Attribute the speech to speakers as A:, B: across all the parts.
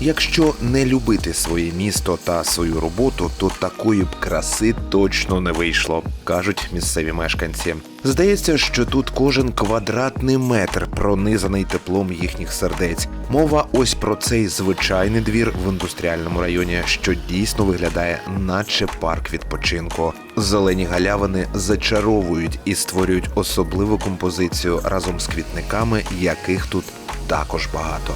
A: Якщо не любити своє місто та свою роботу, то такої б краси точно не вийшло, кажуть місцеві мешканці. Здається, що тут кожен квадратний метр пронизаний теплом їхніх сердець. Мова ось про цей звичайний двір в індустріальному районі, що дійсно виглядає, наче парк відпочинку. Зелені галявини зачаровують і створюють особливу композицію разом з квітниками, яких тут також багато.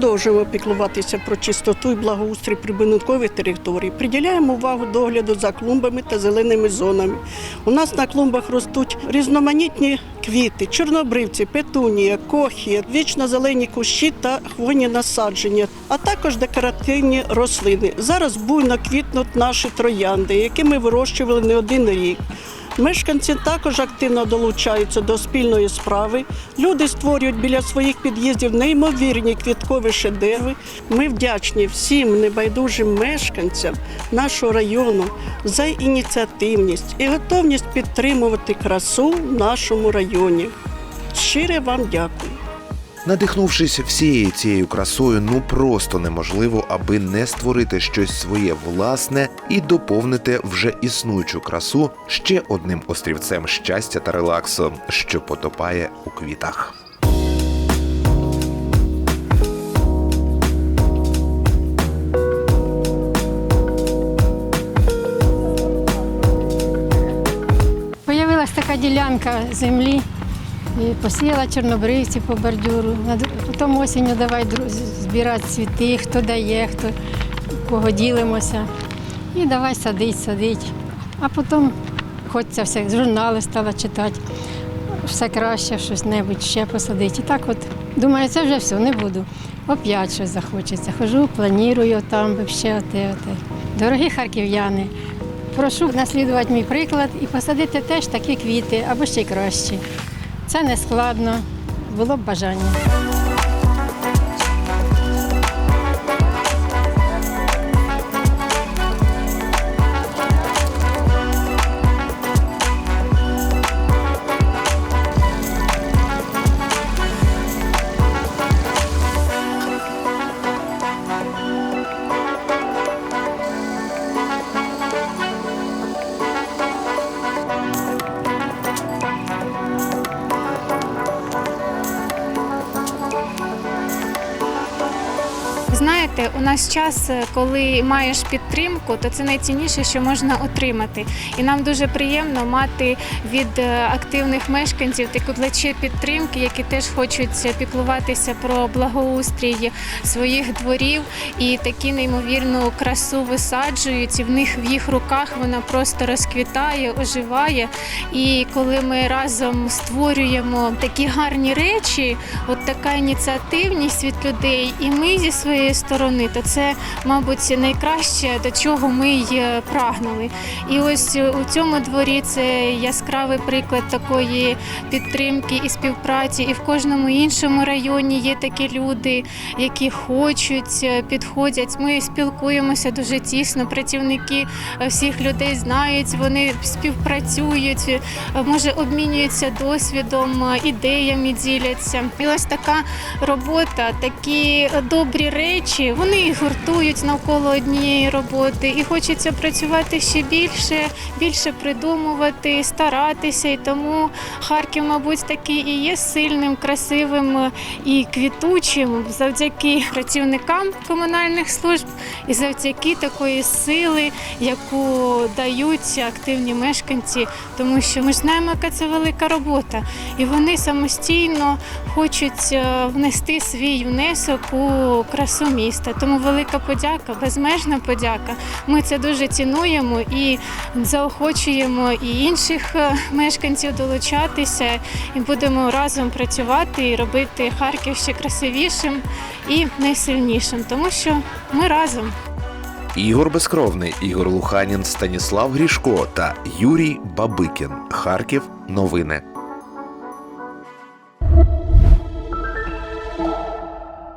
B: Продовжуємо піклуватися про чистоту і благоустрій прибудинкових територій. Приділяємо увагу догляду за клумбами та зеленими зонами. У нас на клумбах ростуть різноманітні квіти, чорнобривці, петунія, кохія, вічно зелені кущі та хвойні насадження, а також декоративні рослини. Зараз буйно квітнуть наші троянди, які ми вирощували не один рік. Мешканці також активно долучаються до спільної справи. Люди створюють біля своїх під'їздів неймовірні квіткові шедеври. Ми вдячні всім небайдужим мешканцям нашого району за ініціативність і готовність підтримувати красу в нашому районі. Щире вам дякую.
A: Надихнувшись всією цією красою, ну просто неможливо, аби не створити щось своє власне і доповнити вже існуючу красу ще одним острівцем щастя та релаксу, що потопає у квітах.
C: Появилась така ділянка землі, і посіяла чорнобривці по бордюру. Потім осінню давай збирати цвіти, хто дає, хто кого ділимося. І давай садить, садить. А потім хочеться все, журнали стала читати. Все краще, щось небудь ще посадити. І так от думаю, це вже все, не буду. Оп'ять щось захочеться. Хожу, планую там ще оте, оте. Дорогі харків'яни, Прошу наслідувати мій приклад і посадити теж такі квіти або ще й кращі. Це не складно, було б бажання.
D: Знаєте, у нас час, е, коли маєш підтримку, то це найцінніше, що можна отримати. І нам дуже приємно мати від е, активних мешканців таку плече підтримки, які теж хочуть піклуватися про благоустрій своїх дворів і такі неймовірну красу висаджують. І в них в їх руках вона просто розквітає, оживає. І коли ми разом створюємо такі гарні речі, от така ініціативність від людей, і ми зі своєї сторони, то це, мабуть, найкраще, до чого ми й е, прагнули. І ось у цьому дворі це яскравий приклад такої підтримки і співпраці. І в кожному іншому районі є такі люди, які хочуть, е, підходять. Ми спілкуємося дуже тісно. Працівники е, всіх людей знають, вони співпрацюють, може обмінюються досвідом, ідеями діляться. І ось така робота, такі добрі речі, вони їх гуртують навколо однієї роботи, і хочеться працювати ще більше, більше придумувати, старатися. І тому Харків, мабуть, такий і є сильним, красивим і квітучим завдяки працівникам комунальних служб і завдяки такої сили, яку дають активні мешканці, тому що ми ж знаємо, яка це велика робота, і вони самостійно хочуть е, внести свій внесок у красу міста. Тому велика подяка, безмежна подяка. Ми це дуже цінуємо і заохочуємо і інших е, мешканців долучатися, і будемо разом працювати і робити Харків ще красивішим і найсильнішим, тому що ми разом.
A: Ігор Безкровний, Ігор Луханін, Станіслав Грішко та Юрій Бабикін. Харків. Новини.